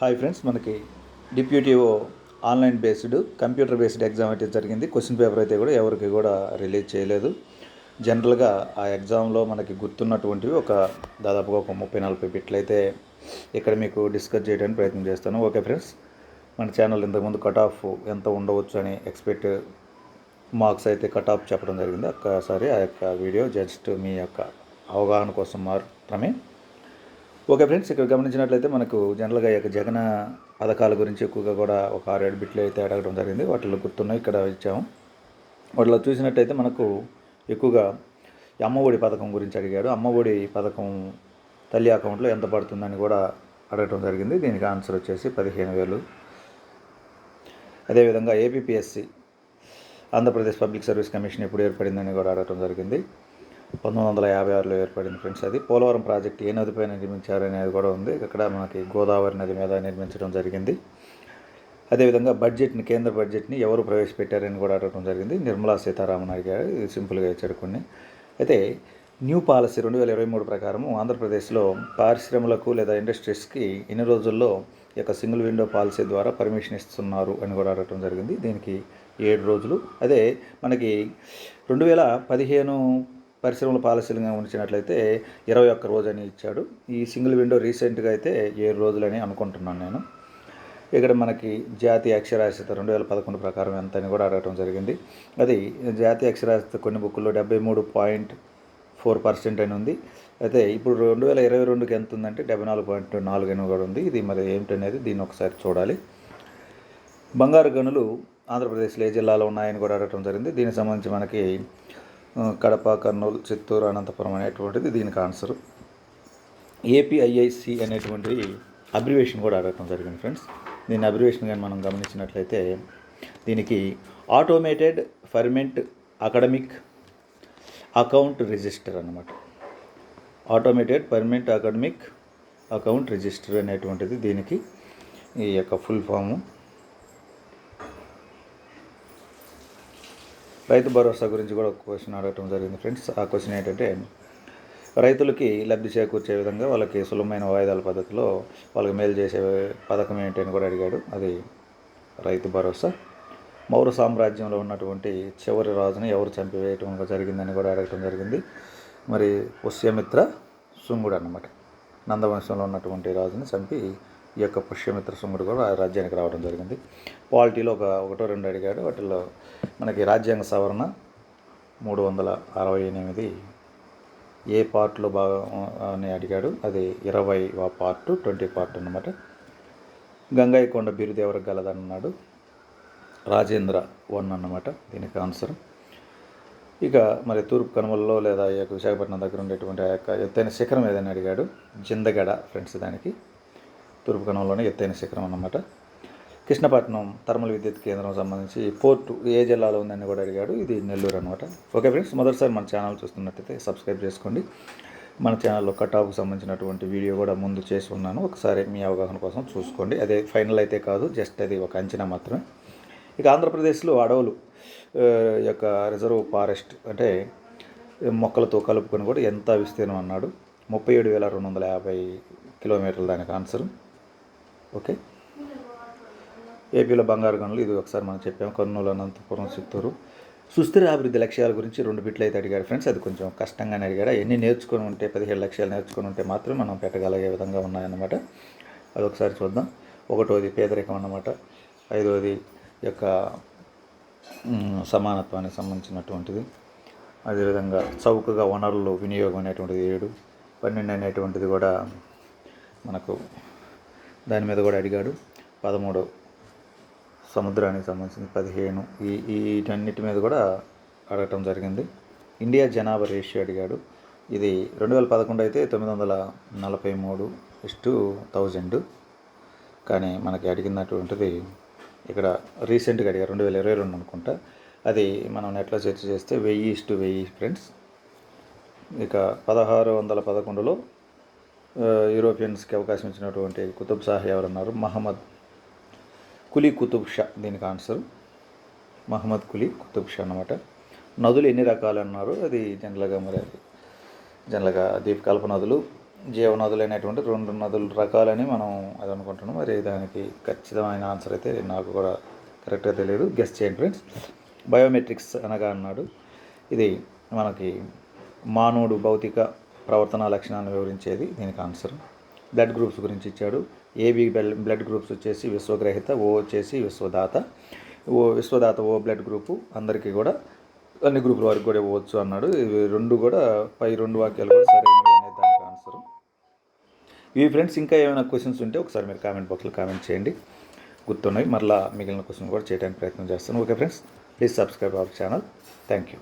Hi friends మనకి deputy E O online based computer based exam అయితే జరిగింది. Question paper అయితే కూడా ఎవరికి కూడా రిలీజ్ చేయలేదు. జనరల్గా ఆ ఎగ్జామ్లో మనకి గుర్తున్నటువంటివి ఒక దాదాపుగా ఒక ముప్పై నలభై బిట్లు అయితే ఇక్కడ మీకు డిస్కస్ చేయడానికి ప్రయత్నం చేస్తాను. ఓకే ఫ్రెండ్స్ మన ఛానల్ ఇంతకుముందు కట్ ఆఫ్ ఎంత ఉండవచ్చు అని ఎక్స్పెక్ట్ మార్క్స్ అయితే కట్ ఆఫ్ చెప్పడం జరిగింది. ఒక్కసారి ఆ యొక్క వీడియో జస్ట్ మీ యొక్క అవగాహన కోసం మాత్రమే ఓకే ఫ్రెండ్స్ ఇక్కడ గమనించినట్లయితే మనకు జనరల్గా యొక్క జగన పథకాల గురించి ఎక్కువగా కూడా ఒక ఆరు ఏడు బిట్లు అయితే అడగడం జరిగింది. వాటిలో గుర్తున్నాయి ఇక్కడ ఇచ్చాము. వాటిలో చూసినట్టయితే మనకు ఎక్కువగా అమ్మఒడి పథకం గురించి అడిగాడు అమ్మఒడి పథకం తల్లి అకౌంట్లో ఎంత పడుతుందని కూడా అడగటం జరిగింది. దీనికి ఆన్సర్ వచ్చేసి పదిహేను వేలు. అదేవిధంగా APPSC Andhra Pradesh public service commission ఎప్పుడు ఏర్పడిందని కూడా అడగటం జరిగింది. పంతొమ్మిది వందల యాభై ఆరులో ఏర్పడింది ఫ్రెండ్స్ అది. పోలవరం ప్రాజెక్ట్ ఏ నదిపైన నిర్మించారు అనేది కూడా ఉంది. ఇక్కడ మనకి గోదావరి నది మీద నిర్మించడం జరిగింది. అదేవిధంగా బడ్జెట్ని కేంద్ర బడ్జెట్ని ఎవరు ప్రవేశపెట్టారని కూడా అడగడం జరిగింది. నిర్మలా సీతారామన్ అడిగారు ఇది సింపుల్గా ఇచ్చారు కొన్ని. అయితే న్యూ పాలసీ రెండు వేల ఇరవై మూడు ప్రకారం ఆంధ్రప్రదేశ్లో పారిశ్రమలకు లేదా ఇండస్ట్రీస్కి ఇన్ని రోజుల్లో ఈ యొక్క సింగిల్ విండో పాలసీ ద్వారా పర్మిషన్ ఇస్తున్నారు అని కూడా అడగడం జరిగింది. దీనికి ఏడు రోజులు. అదే మనకి రెండు వేల పదిహేను పరిశ్రమల పాలసీలుగా ఉంచినట్లయితే ఇరవై ఒక్క రోజు అని ఇచ్చాడు. ఈ సింగిల్ విండో రీసెంట్గా అయితే ఏడు రోజులని అనుకుంటున్నాను నేను. ఇక్కడ మనకి జాతీయ అక్షరాస్యత రెండు వేల పదకొండు ప్రకారం ఎంత అని కూడా అడగటం జరిగింది. అది జాతీయ అక్షరాస్యత కొన్ని బుక్కుల్లో డెబ్బై మూడు పాయింట్ ఫోర్ పర్సెంట్ అని ఉంది. అయితే ఇప్పుడు రెండు వేల ఇరవై రెండుకి ఎంత ఉందంటే డెబ్బై నాలుగు పాయింట్ నాలుగు అని కూడా ఉంది. ఇది మరి ఏమిటనేది దీన్ని ఒకసారి చూడాలి. బంగారు గనులు ఆంధ్రప్రదేశ్లో ఏ జిల్లాలో ఉన్నాయని కూడా అడగటం జరిగింది. దీనికి సంబంధించి మనకి కడప కర్నూలు చిత్తూరు అనంతపురం అనేటువంటిది దీనికి ఆన్సర్. ఏపీఐఐసి అనేటువంటి అబ్రివేషన్ కూడా అడగటం జరిగింది ఫ్రెండ్స్. దీని అబ్రివేషన్ కానీ మనం గమనించినట్లయితే దీనికి automated permanent academic account register అన్నమాట. Automated permanent academic account register అనేటువంటిది దీనికి ఈ యొక్క ఫుల్ ఫాము. రైతు భరోసా గురించి కూడా ఒక క్వశ్చన్ అడగటం జరిగింది. ఫ్రెండ్స్ ఆ క్వశ్చన్ ఏంటంటే రైతులకి లబ్ధి చేకూర్చే విధంగా వాళ్ళకి సులభమైన వాయిదాల పద్ధతిలో వాళ్ళకి మేలు చేసే పథకం ఏంటి అని కూడా అడిగాడు. అది రైతు భరోసా. మౌర సామ్రాజ్యంలో ఉన్నటువంటి చివరి రాజుని ఎవరు చంపివేయటం జరిగిందని కూడా అడగటం జరిగింది. మరి పుష్యమిత్ర శృంగుడు అన్నమాట. నందవంశంలో ఉన్నటువంటి రాజుని చంపి ఈ యొక్క పుష్యమిత్ర సుంగుడు కూడా ఆ రాజ్యానికి రావడం జరిగింది. పాలిటీలో ఒక ఒకటో రెండు అడిగాడు. వాటిల్లో మనకి రాజ్యాంగ సవరణ మూడు వందల అరవై ఎనిమిది ఏ పార్ట్లో బాగా అని అడిగాడు. అది ఇరవై పార్ట్ ట్వంటీ పార్ట్ అన్నమాట. గంగైకొండ బీరుదేవరకు ఎవరికి గలదన్నాడు రాజేంద్ర వన్ అన్నమాట దీనికి ఆన్సర్. ఇక మరి తూర్పు కనుమలలో లేదా ఈ యొక్క విశాఖపట్నం దగ్గర ఉండేటువంటి ఆ యొక్క ఎత్తైన శిఖరం ఏదైనా అడిగాడు. జిందగడ ఫ్రెండ్స్ దానికి. తూర్పు ఎత్తైన శిఖరం అన్నమాట. కృష్ణపట్నం థర్మల్ విద్యుత్ కేంద్రం సంబంధించి పోర్టు ఏ జిల్లాలో ఉందని కూడా అడిగాడు. ఇది నెల్లూరు అనమాట ఓకే ఫ్రెండ్స్ మొదటిసారి మన ఛానల్ చూస్తున్నట్టయితే సబ్స్క్రైబ్ చేసుకోండి. మన ఛానల్లో కటాఫ్కు సంబంధించినటువంటి వీడియో కూడా ముందు చేసి ఉన్నాను. ఒకసారి మీ అవగాహన కోసం చూసుకోండి. అదే ఫైనల్ అయితే కాదు జస్ట్ అది ఒక అంచనా మాత్రమే. ఇక ఆంధ్రప్రదేశ్లో అడవులు యొక్క రిజర్వ్ ఫారెస్ట్ అంటే మొక్కలతో కలుపుకొని కూడా ఎంత విస్తీర్ణం అన్నాడు. ముప్పై ఏడు వేల రెండు వందల యాభై కిలోమీటర్ల దానికి ఆన్సర్. ఓకే. ఏపీలో బంగారు గనులు ఇది ఒకసారి మనం చెప్పాము కర్నూలు అనంతపురం చిత్తూరు. సుస్థిర అభివృద్ధి లక్ష్యాల గురించి రెండు బిట్లు అయితే అడిగాడు ఫ్రెండ్స్. అది కొంచెం కష్టంగానే అడిగాడు ఎన్ని నేర్చుకొని ఉంటే పదిహేడు లక్ష్యాలు నేర్చుకొని ఉంటే మాత్రం మనం పెట్టగలిగే విధంగా ఉన్నాయన్నమాట. అది ఒకసారి చూద్దాం. ఒకటోది పేదరికం అన్నమాట. ఐదోది యొక్క సమానత్వానికి సంబంధించినటువంటిది. అదేవిధంగా చౌకగా వనరులు వినియోగం అనేటువంటిది ఏడు. పన్నెండు అనేటువంటిది కూడా మనకు దాని మీద కూడా అడిగాడు. పదమూడు సముద్రానికి సంబంధించిన పదిహేను ఈ వీటన్నిటి మీద కూడా అడగటం జరిగింది. ఇండియా జనాభా రేషియో అడిగాడు. ఇది రెండు వేల పదకొండు అయితే తొమ్మిది వందల నలభై మూడు ఇస్టు థౌజండ్. కానీ మనకి అడిగినటువంటిది ఇక్కడ రీసెంట్గా అడిగారు రెండు వేల ఇరవై రెండు అనుకుంటా. అది మనం నెట్లో సెర్చ్ చేస్తే వెయ్యి ఇస్టు వెయ్యి ఫ్రెండ్స్. ఇక పదహారు వందల పదకొండులో యూరోపియన్స్కి అవకాశం ఇచ్చినటువంటి కుతుబ్ షాహ్ ఎవరన్నారు? మహమ్మద్ కులీ కుతుబ్ షా దీనికి ఆన్సర్. మహమ్మద్ కులీ కుతుబ్ షా అన్నమాట. నదులు ఎన్ని రకాలు అన్నారు? అది జనరల్గా మరి అది జనరల్గా దీపకల్ప నదులు జీవనదులు అనేటువంటి రెండు నదుల రకాలని మనం అది అనుకుంటున్నాం. మరి దానికి ఖచ్చితమైన ఆన్సర్ అయితే నాకు కూడా కరెక్ట్గా తెలియదు. గెస్ట్ చేయండి ఫ్రెండ్స్. బయోమెట్రిక్స్ అనగా అన్నాడు. ఇది మనకి మానవుడు భౌతిక ప్రవర్తన లక్షణాలను వివరించేది దీనికి ఆన్సర్. బ్లడ్ గ్రూప్స్ గురించి ఇచ్చాడు. ఏబి బ్లడ్ గ్రూప్స్ వచ్చేసి విశ్వగ్రహిత ఓ వచ్చేసి విశ్వదాత. ఓ విశ్వదాత ఓ బ్లడ్ గ్రూపు అందరికీ కూడా అన్ని గ్రూపుల వారికి కూడా ఇవ్వచ్చు అన్నాడు. ఇవి రెండు కూడా పై రెండు వాక్యాలు కూడా సరైనవి అనేది దానికి ఆన్సర్. ఇవి ఫ్రెండ్స్ ఇంకా ఏమైనా క్వశ్చన్స్ ఉంటే ఒకసారి మీరు కామెంట్ బాక్స్లో కామెంట్ చేయండి. గుర్తున్నాయి. మరలా మిగిలిన క్వశ్చన్ కూడా చేయడానికి ప్రయత్నం చేస్తాను. Okay friends please subscribe our channel. Thank you.